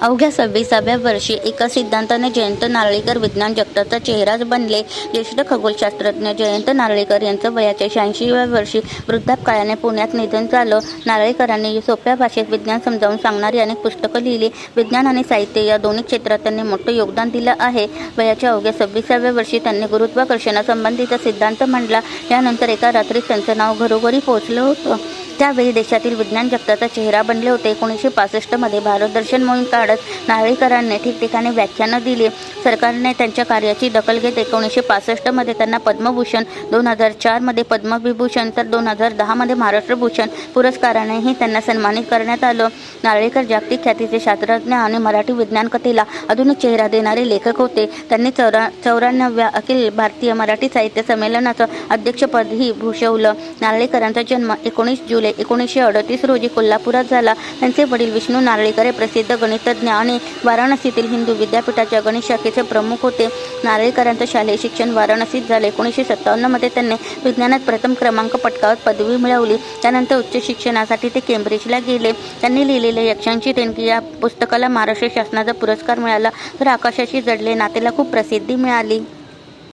अवघ्या सव्वीसाव्या वर्षी एका सिद्धांताने जयंत नारळीकर विज्ञान जगताचा चेहराच बनले. ज्येष्ठ खगोलशास्त्रज्ञ जयंत नारळीकर यांचं वयाच्या शहाऐंशीव्या वर्षी वृद्धापकाळाने पुण्यात निधन झालं. नारळीकरांनी सोप्या भाषेत विज्ञान समजावून सांगणारी अनेक पुस्तकं लिहिली. विज्ञान आणि साहित्य या दोन्ही क्षेत्रात त्यांनी मोठं योगदान दिलं आहे. वयाच्या अवघ्या सव्वीसाव्या वर्षी त्यांनी गुरुत्वाकर्षणासंबंधीचा सिद्धांत मांडला. यानंतर एका रात्री त्यांचं नाव घरोघरी पोहोचलं होतं. त्यावेळी देशातील विज्ञान जगताचा चेहरा बनले होते. एकोणीसशे पासष्टमध्ये भारत दर्शन मोहीम काढत नारळीकरांनी ठिकठिकाणी व्याख्यानं दिली. सरकारने त्यांच्या कार्याची दखल घेत एकोणीसशे पासष्टमध्ये त्यांना पद्मभूषण दोन हजार चारमध्ये पद्मविभूषण तर दोन हजार दहामध्ये महाराष्ट्रभूषण पुरस्कारानेही त्यांना सन्मानित करण्यात आलं. नारळीकर जागतिक ख्यातीचे शास्त्रज्ञ आणि मराठी विज्ञान कथेला आधुनिक चेहरा देणारे लेखक होते. त्यांनी चौरा चौऱ्याण्णव्या अखिल भारतीय मराठी साहित्य संमेलनाचं अध्यक्षपदही भूषवलं. नारळीकरांचा जन्म एकोणीस जुलै एकोणीसशे अडतीस रोजी कोल्हापुरात झाला. त्यांचे वडील विष्णू नारळीकर हे प्रसिद्ध गणितज्ञ आणि वाराणसीतील हिंदू विद्यापीठाच्या गणित शाखेचे प्रमुख होते. नारळीकरांचं शालेय शिक्षण वाराणसीत झालं. एकोणीसशे सत्तावन्नमध्ये त्यांनी विज्ञानात प्रथम क्रमांक पटकावत पदवी मिळवली. त्यानंतर उच्च शिक्षणासाठी ते केम्ब्रिजला गेले. त्यांनी लिहिलेले यक्षांची देणगी या पुस्तकाला महाराष्ट्र शासनाचा पुरस्कार मिळाला. तर आकाशाशी जडले नातेला खूप प्रसिद्धी मिळाली.